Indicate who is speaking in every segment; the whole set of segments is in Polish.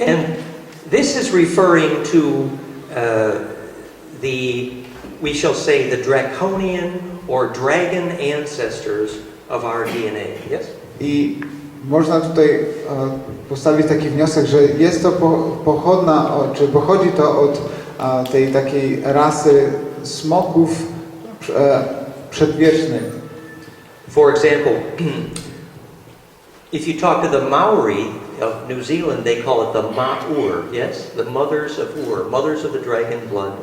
Speaker 1: And this is referring to uh, the, we shall say, the draconian or dragon ancestors of our DNA. Yes?
Speaker 2: I można tutaj e, postawić taki wniosek, że jest to po, pochodna, czy pochodzi to od e, tej takiej rasy smoków e, przedwiecznych.
Speaker 1: For example, if you talk to the Maori of New Zealand, they call it the Ma'ur, yes? The mothers of Ur, mothers of the dragon blood.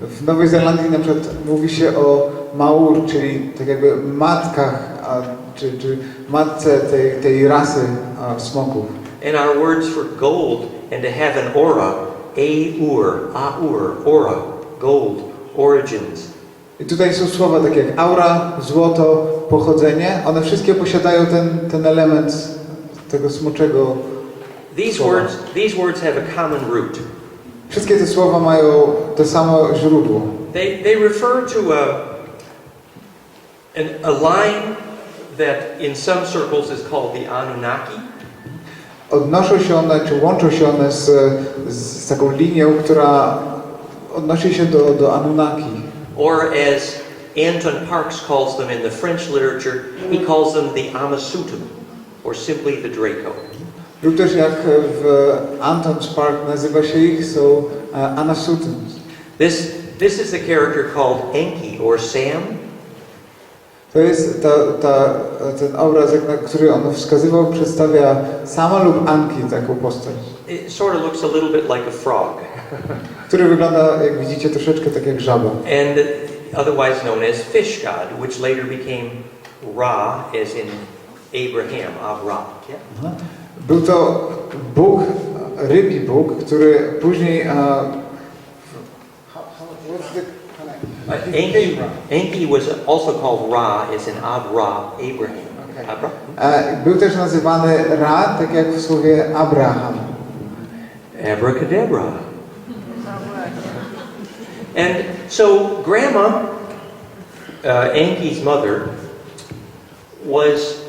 Speaker 2: W Nowej Zelandii na przykład mówi się o Maur, czyli tak jakby matkach, a, czy, czy matce tej, tej rasy a, smoków.
Speaker 1: And our words for gold and to have an aura, A-ur, A-ur, aura, gold, origins.
Speaker 2: I tutaj są słowa takie jak aura, złoto, pochodzenie. One wszystkie posiadają ten, ten element tego smoczego.
Speaker 1: These
Speaker 2: Słowa.
Speaker 1: words, these words have a common root.
Speaker 2: Wszystkie te słowa mają to samo źródło.
Speaker 1: They, they refer to a, an, a line that in some circles is called the Anunnaki.
Speaker 2: Odnoszą się one, czy łączą się one z, z taką linią, która odnosi się do, do Anunnaki.
Speaker 1: Or as Anton Parks calls them in the French literature, he calls them the Amasutum, or simply the Draco.
Speaker 2: Lub też jak w Anton's Park nazywa się ich, są Anasutans.
Speaker 1: This, this is the character called Enki, or Sam.
Speaker 2: To jest ta, ta, ten obraz, jak na który on wskazywał, przedstawia sama lub Anki taką postać,
Speaker 1: It sort of looks a little bit like a frog,
Speaker 2: który wygląda, jak widzicie, troszeczkę tak jak żaba.
Speaker 1: and otherwise known as Fish God, which later became Ra, as in Abraham, Ra. Yeah?
Speaker 2: Był to Bóg, rybi Bóg, który później...
Speaker 1: Uh, Enki, Enki was also called Ra, as in Abra, Abraham.
Speaker 2: Okay.
Speaker 1: Abra?
Speaker 2: e, Był też nazywany Ra, tak jak w słowie Abraham.
Speaker 1: Abracadabra. And so, Grandma, uh, Enki's mother, was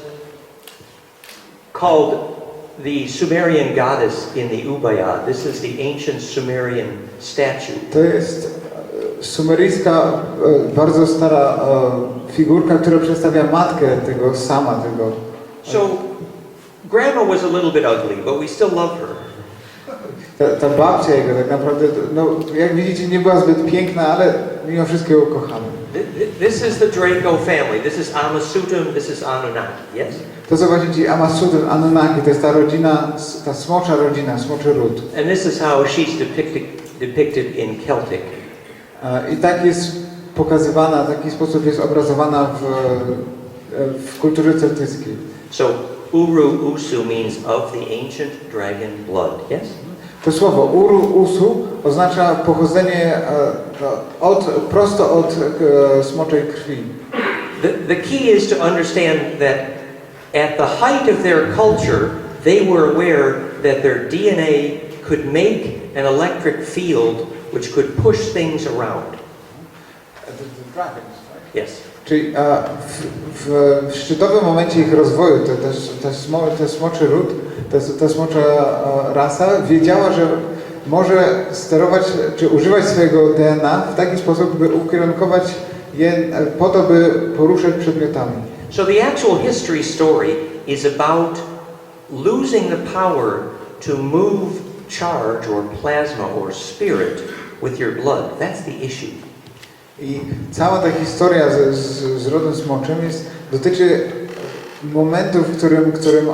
Speaker 1: called the Sumerian goddess in the Ubayad. This is the ancient Sumerian statue.
Speaker 2: To jest sumeryjska, bardzo stara figurka, która przedstawia matkę tego sama, tego.
Speaker 1: So, Grandma was a little bit ugly, but we still love her.
Speaker 2: Ta, ta babcia jego tak naprawdę, no jak widzicie, nie była zbyt piękna, ale mimo wszystko ją kochamy.
Speaker 1: Th- th- This is the Draco family. This is Amasutum. This is Anunnaki. Yes?
Speaker 2: To co widzicie, Amasutem, Anunnaki, to jest ta rodzina, ta smocza rodzina, smoczy ród.
Speaker 1: And this is how she's depicted, depicted in Celtic.
Speaker 2: I tak jest pokazywana, w taki sposób jest obrazowana w, w kulturze celtyckiej.
Speaker 1: So Uru Usu means of the ancient dragon blood. Yes?
Speaker 2: To słowo uru, usu oznacza pochodzenie od, prosto od smoczej krwi.
Speaker 1: The, the key is to understand that at the height of their culture, they were aware that their DNA could make an electric field which could push things around. Yes.
Speaker 2: Czyli w, w, w szczytowym momencie ich rozwoju, te, te, te, smo, te smoczy ród, ta, ta smocza e, rasa wiedziała, że może sterować, czy używać swojego DNA w taki sposób, by ukierunkować je po to, by poruszać przedmiotami.
Speaker 1: So the actual history story is about losing the power to move charge or plasma or spirit with your blood. That's the issue.
Speaker 2: I cała ta historia z, z, z rodem smoczym jest, dotyczy momentu, w którym, w którym e,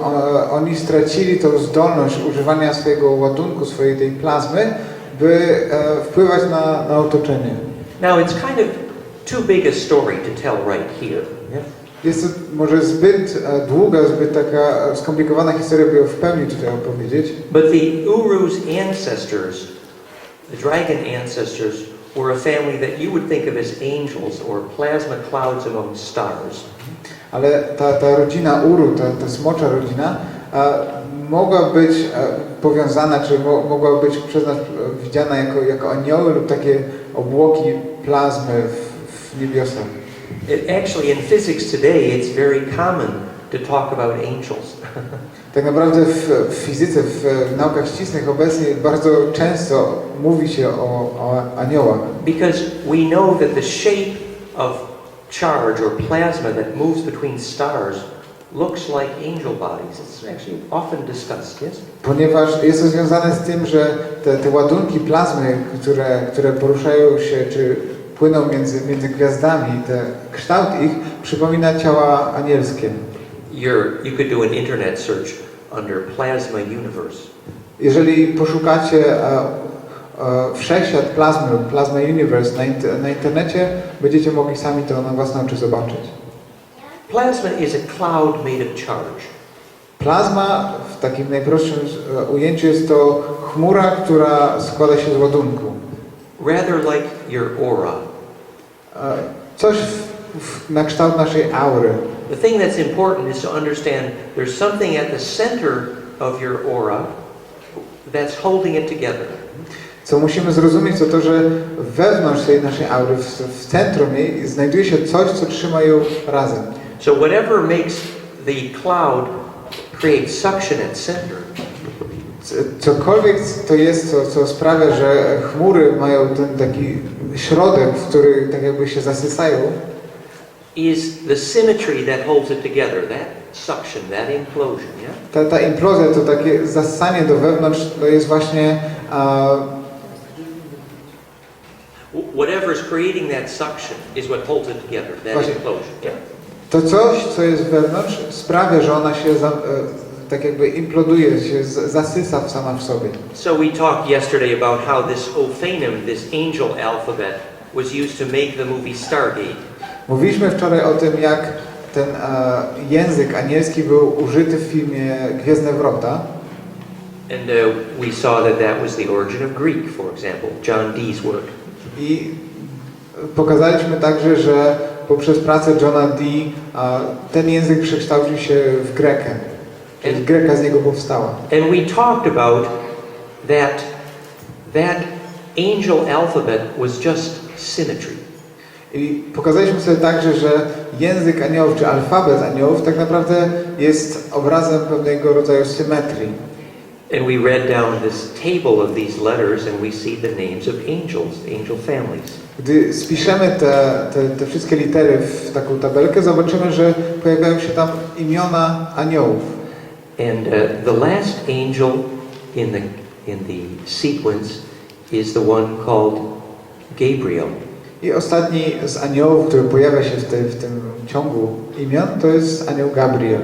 Speaker 2: oni stracili tą zdolność używania swojego ładunku, swojej tej plazmy, by e, wpływać na, na otoczenie.
Speaker 1: Now it's kind of too big a story to tell right here. Yeah?
Speaker 2: Jest to może zbyt e, długa, zbyt taka skomplikowana historia, by ją w pełni tutaj opowiedzieć,
Speaker 1: But the Uru's ancestors, the dragon ancestors, were a family that you would think of as angels or plasma clouds among stars.
Speaker 2: ale ta, ta rodzina Uru, ta, ta smocza rodzina, mogła być powiązana, czy mo, mogła być przez nas widziana jako, jako anioły lub takie obłoki plazmy w, w niebiosach.
Speaker 1: It, actually, in physics today, it's very common to talk about angels.
Speaker 2: Tak naprawdę w, w fizyce, w, w naukach ścisłych obecnie bardzo często mówi się o, o aniołach.
Speaker 1: Because we know that the shape of charge or plasma that moves between stars looks like angel bodies. It's actually often discussed, yes?
Speaker 2: Ponieważ jest to związane z tym, że te, te ładunki plazmy, które, które poruszają się czy płyną między, między gwiazdami, te, kształt ich przypomina ciała anielskie.
Speaker 1: You could do an internet search under plasma universe.
Speaker 2: Jeżeli poszukacie e, e, wszechświat plazmy lub Plasma Universe na, int- na internecie, będziecie mogli sami to na własne oczy zobaczyć.
Speaker 1: Plasma is a cloud made of charge.
Speaker 2: Plazma w takim najprostszym e, ujęciu jest to chmura, która składa się z ładunku.
Speaker 1: rather like your aura.
Speaker 2: Coś w, w, na kształt naszej aury.
Speaker 1: The thing that's important is to understand there's something at the center of your aura that's holding it together.
Speaker 2: Co musimy zrozumieć, to to, że wewnątrz tej naszej aury, w, w centrum jej, znajduje się coś, co trzyma ją razem.
Speaker 1: So whatever makes the cloud create suction at center
Speaker 2: Cokolwiek to jest, co, co sprawia, że chmury mają ten taki środek, w który tak jakby się zasysają,
Speaker 1: is the symmetry that holds it together, that suction, that implosion, yeah?
Speaker 2: ta, ta implozja, to takie zasanie do wewnątrz, to jest właśnie a,
Speaker 1: Wh- Whatever's creating that suction is what holds it together, that
Speaker 2: Właśnie.
Speaker 1: implosion, yeah?
Speaker 2: to coś, co jest wewnątrz, sprawia, że ona się za, e, tak jakby imploduje, się z- zasysa w sama w sobie.
Speaker 1: So we talked yesterday about how this Ophanim, this angel alphabet, was used to make the movie Stargate.
Speaker 2: Mówiliśmy wczoraj o tym, jak ten e, język anielski był użyty w filmie Gwiezdne Wrota.
Speaker 1: And uh, we saw that that was the origin of Greek, for example, John Dee's work.
Speaker 2: I pokazaliśmy także, że poprzez pracę Johna Dee a, ten język przekształcił się w Grekę. Czyli Greka z niego powstała.
Speaker 1: And we talked about that that angel alphabet was just symmetry.
Speaker 2: I pokazaliśmy sobie także, że język aniołów, czy alfabet aniołów tak naprawdę jest obrazem pewnego rodzaju symetrii.
Speaker 1: And we read down this table of these letters and we see the names of angels, angel families.
Speaker 2: Gdy spiszemy te, te, te wszystkie litery w taką tabelkę, zobaczymy, że pojawiają się tam imiona aniołów.
Speaker 1: And uh, the last angel in the in the sequence is the one called Gabriel.
Speaker 2: I ostatni z aniołów, który pojawia się w, tej, w tym ciągu imion, to jest anioł Gabriel.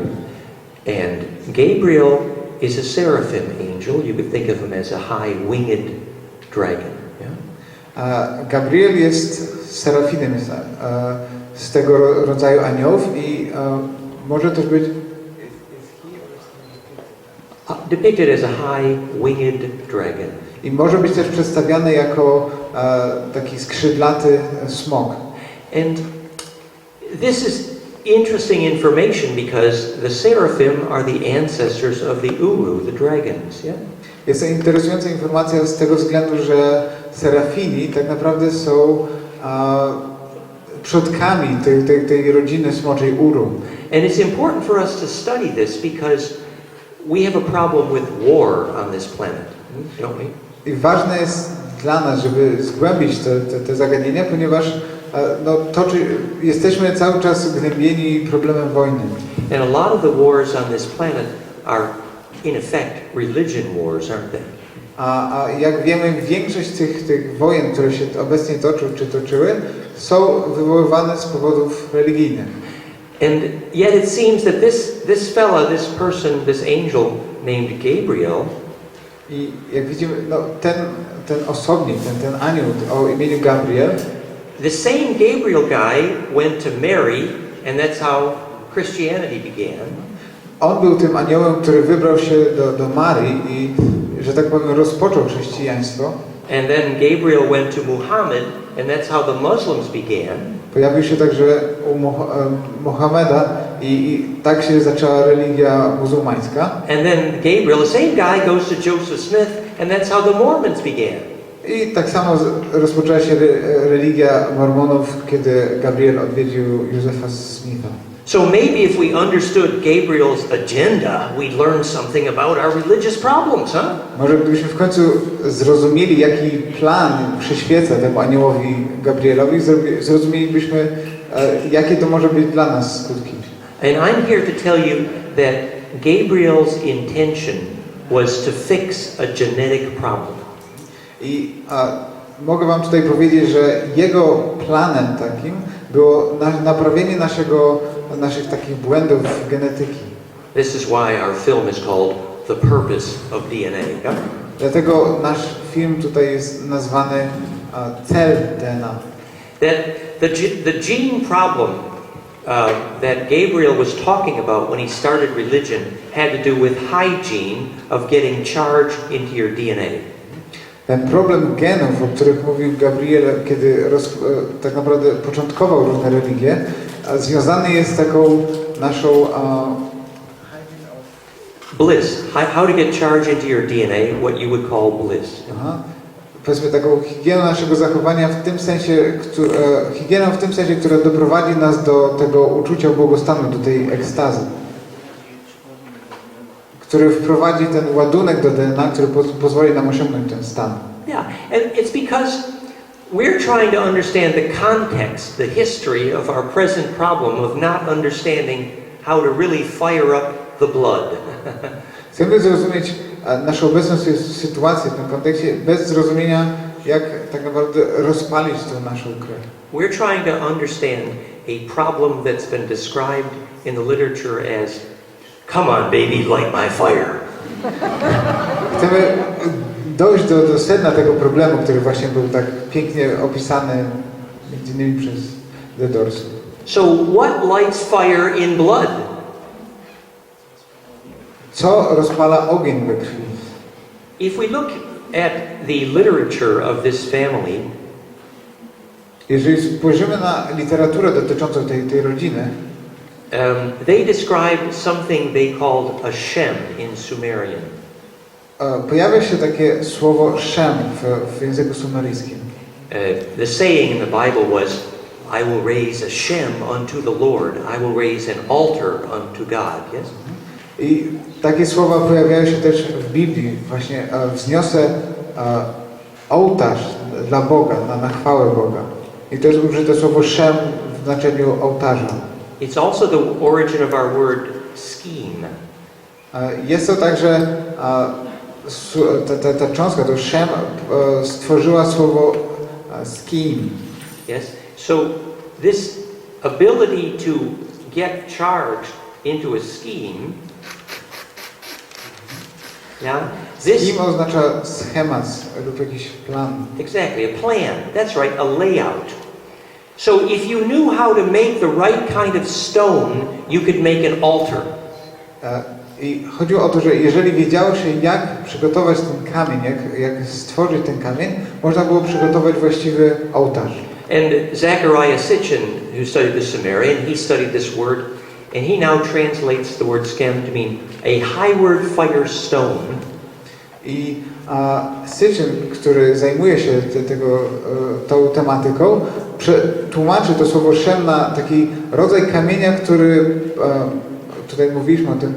Speaker 1: And Gabriel is a seraphim angel. You could think of him as a high-winged dragon. Yeah?
Speaker 2: A Gabriel jest serafinem jest, e, z tego ro- rodzaju aniołów i e, może też być
Speaker 1: Uh, depicted as a high-winged dragon.
Speaker 2: I może być też przedstawiany jako e, taki skrzydlaty smok.
Speaker 1: And this is interesting information because the seraphim are the ancestors of the Uru, the dragons. Yeah?
Speaker 2: Jest to interesująca informacja z tego względu, że serafini tak naprawdę są e, przodkami tej, tej, tej rodziny smoczej Uru.
Speaker 1: And it's important for us to study this because we have a problem with war on this planet, don't we?
Speaker 2: I ważne jest dla nas, żeby zgłębić te, te, te zagadnienia, ponieważ e, no, toczy, jesteśmy cały czas gnębieni problemem wojny.
Speaker 1: And a lot of the wars on this planet are, in effect, religion wars, aren't they?
Speaker 2: A, a jak wiemy, większość tych, tych wojen, które się obecnie toczą czy toczyły, są wywoływane z powodów religijnych.
Speaker 1: And yet it seems that this, this fella, this person, this angel named Gabriel,
Speaker 2: I jak widzimy, no, ten, ten osobnik, ten, ten anioł o imieniu Gabriel,
Speaker 1: the same Gabriel guy went to Mary, and that's how Christianity began.
Speaker 2: on był tym aniołem, który wybrał się do, do Marii i, że tak powiem, rozpoczął chrześcijaństwo.
Speaker 1: And then Gabriel went to Muhammad, and that's how the Muslims began.
Speaker 2: Pojawił się także u em, Mohameda i, i tak się zaczęła religia muzułmańska.
Speaker 1: And then Gabriel, the same guy, goes to Joseph Smith, and that's how the Mormons began.
Speaker 2: I tak samo rozpoczęła się re, religia mormonów, kiedy Gabriel odwiedził Józefa Smitha.
Speaker 1: So maybe if we understood Gabriel's agenda, we'd learn something about our religious problems, huh?
Speaker 2: Może gdybyśmy w końcu zrozumieli, jaki plan przyświeca temu aniołowi Gabrielowi, zrozumielibyśmy, e, jakie to może być dla nas skutki.
Speaker 1: And I'm here to tell you that Gabriel's intention was to fix a genetic problem.
Speaker 2: I a, mogę Wam tutaj powiedzieć, że jego planem takim było na, naprawienie naszego, naszych takich błędów genetyki.
Speaker 1: This is why our film is called The Purpose of DNA. yeah?
Speaker 2: Dlatego nasz film tutaj jest nazwany a, Cel DNA.
Speaker 1: That the, the gene problem uh, that Gabriel was talking about when he started religion had to do with hygiene of getting charge into your DNA.
Speaker 2: Ten problem genów, o których mówił Gabriel, kiedy roz, tak naprawdę początkował różne religie, związany jest z taką naszą
Speaker 1: Bliss, how, how to get charge into your DNA, what you would call bliss.
Speaker 2: aha, powiedzmy taką higieną naszego zachowania w tym sensie, któ, e, higieną w tym sensie, która doprowadzi nas do tego uczucia błogostanu, do tej ekstazy. Który wprowadzi ten ładunek do DNA, który poz, pozwoli nam osiągnąć ten stan.
Speaker 1: Yeah, and it's because we're trying to understand the context, the history of our present problem of not understanding how to really fire up the blood.
Speaker 2: Chcemy zrozumieć e, naszą obecną sy- sytuację w tym kontekście bez zrozumienia, jak tak naprawdę rozpalić tą naszą krew.
Speaker 1: We're trying to understand a problem that's been described in the literature as, come on, baby, light my fire.
Speaker 2: Chcemy dojść do, do sedna tego problemu, który właśnie był tak pięknie opisany między innymi przez The Doors.
Speaker 1: So, what lights fire in blood?
Speaker 2: Co rozpala ogień we krwi?
Speaker 1: If we look at the literature of this family,
Speaker 2: Jeżeli spojrzymy na literaturę dotyczącą tej, tej rodziny,
Speaker 1: um, they describe something they called a Shem in Sumerian.
Speaker 2: pojawia się takie słowo Shem w, w języku sumeryjskim.
Speaker 1: Uh, the saying in the Bible was, I will raise a Shem unto the Lord, I will raise an altar unto God. Yes?
Speaker 2: I takie słowa pojawiają się też w Biblii. Właśnie e, wzniosę e, ołtarz dla Boga, na, na chwałę Boga. I jest użyte słowo Shem w znaczeniu ołtarza.
Speaker 1: It's also the origin of our word scheme.
Speaker 2: E, Jest to także ta, ta, ta cząstka, to Shem e, stworzyła słowo scheme.
Speaker 1: Yes? So this ability to get charged into a scheme, yeah, this
Speaker 2: Scheme oznacza schemat lub jakiś plan.
Speaker 1: exactly a plan. That's right, a layout. So if you knew how to make the right kind of stone, you could make an altar.
Speaker 2: E, I chodziło o to, że jeżeli wiedziało się, jak przygotować ten kamień, jak, jak stworzyć ten kamień, można było przygotować właściwy ołtarz.
Speaker 1: And Zechariah Sitchin, who studied the Sumerian, he studied this word, and he now translates the word schem to mean a highward fire stone.
Speaker 2: I a, Syczyn, który zajmuje się te, tego, e, tą tematyką, tłumaczy to słowo shem na taki rodzaj kamienia, który, e, tutaj mówiliśmy o tym,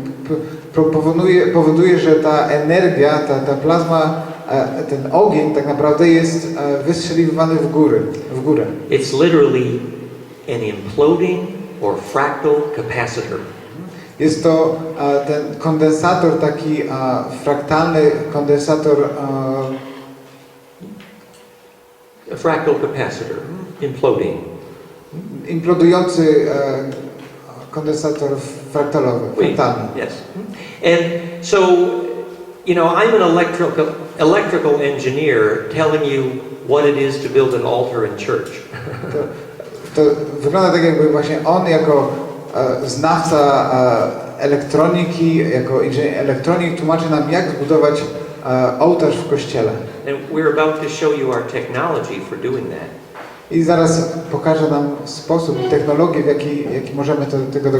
Speaker 2: powoduje, powoduje, że ta energia, ta, ta plazma, e, ten ogień tak naprawdę jest wystrzeliwany w góry, w górę.
Speaker 1: It's literally an imploding or fractal capacitor.
Speaker 2: Jest to e, ten kondensator, taki e, fraktalny kondensator, e,
Speaker 1: A fractal capacitor, imploding.
Speaker 2: implodujący e, kondensator fraktalowy,
Speaker 1: Wait, yes. And so, you know, I'm an electrical, electrical engineer telling you what it is to build an altar in church.
Speaker 2: To wygląda tak, jakby właśnie on jako e, znawca e, elektroniki, jako inżynier elektronik tłumaczy nam, jak zbudować e, ołtarz w kościele.
Speaker 1: And we're about to show you our technology for doing that.
Speaker 2: I zaraz pokaże nam sposób i technologię, w jaki, jaki możemy to, tego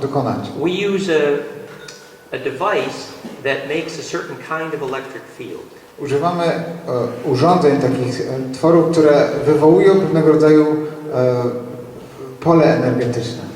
Speaker 2: dokonać.
Speaker 1: We use a, a device that makes a certain kind of electric field.
Speaker 2: Używamy e, urządzeń, takich e, tworów, które wywołują pewnego rodzaju e, pole energetyczne.